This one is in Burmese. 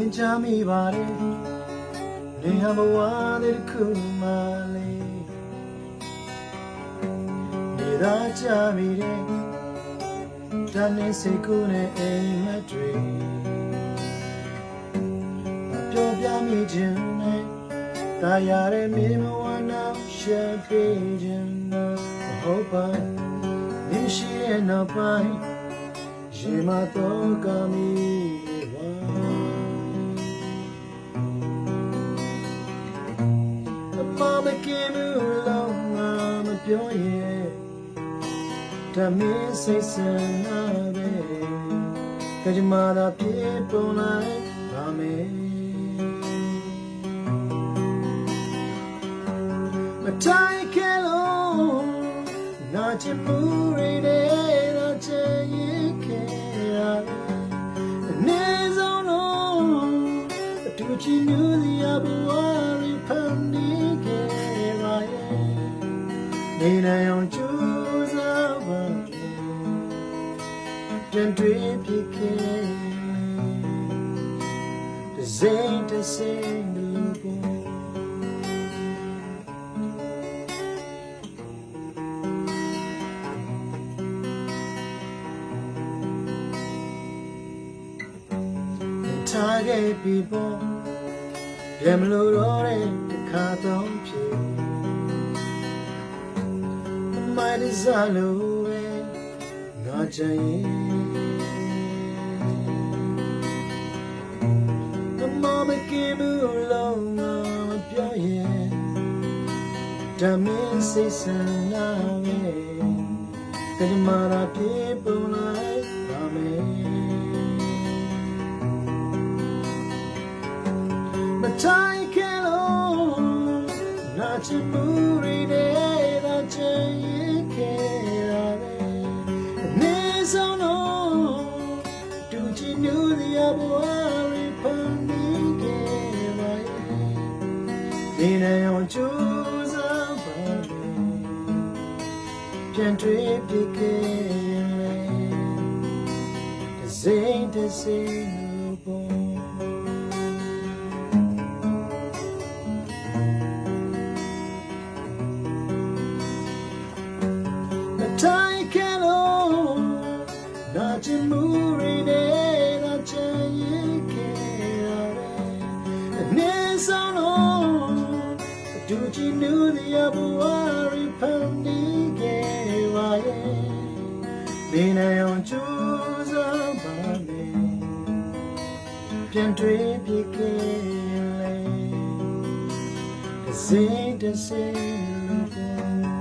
င်ချမိပါတယ်နေဟဘဝတဲ့ခုမှလေးနေသာချမိတယ်တန်နေစိတ်ကူးနဲ့အိမ်မက်တွေမပြောပြမိခြင်းနဲ့တာယာတဲ့မြေမဝနာရှက်ပေးခြင်းနဲ့ဟုတ်ပါဒီရှိရဲ့နောက်ပိုင်းရှင်မတော်ကမီဝါ မမကင်မလုံးငါမပြောရဲ့တမင်းစိတ်ဆန္နာပဲကြမသာပြေပုံလိုက်ပါမယ်မတိုင်ခဲလုံးနာချင်မှုတွေနဲ့နာချင်ရင်ခဲရတယ်အနေဆုံးလုံးအတူချင်ညူစရာဘဝ နေနိုင်အောင်ကြိုးစားပါပြန်တွေ့ဖြစ်ခဲ့တစ်စိမ့်တစ်စိမ့်လူပေါ်ထားခဲ့ပြီပေါ့ပြန်မလို့တော့တဲ့တစ်ခါတော့ဖြစ် မိုက်ဒီဇာလိုပဲငါချင်ရင်အမမကင်ဘူးလုံးငါမပြောရင်တမင်းစိတ် တဲ့ဘဝတွေဖန်တီးခဲ့ပါရဲ့ အတူချင်နူတဲ့ဘဝတွေဖန်တီးခဲ့ပါရဲ့နေနိုင်အောင်ကြိုးစားပါမယ်ပြန်တွေ့ဖြစ်ခဲ့ရင်လေတစ်စိမ့်တစ်စိမ့်လို့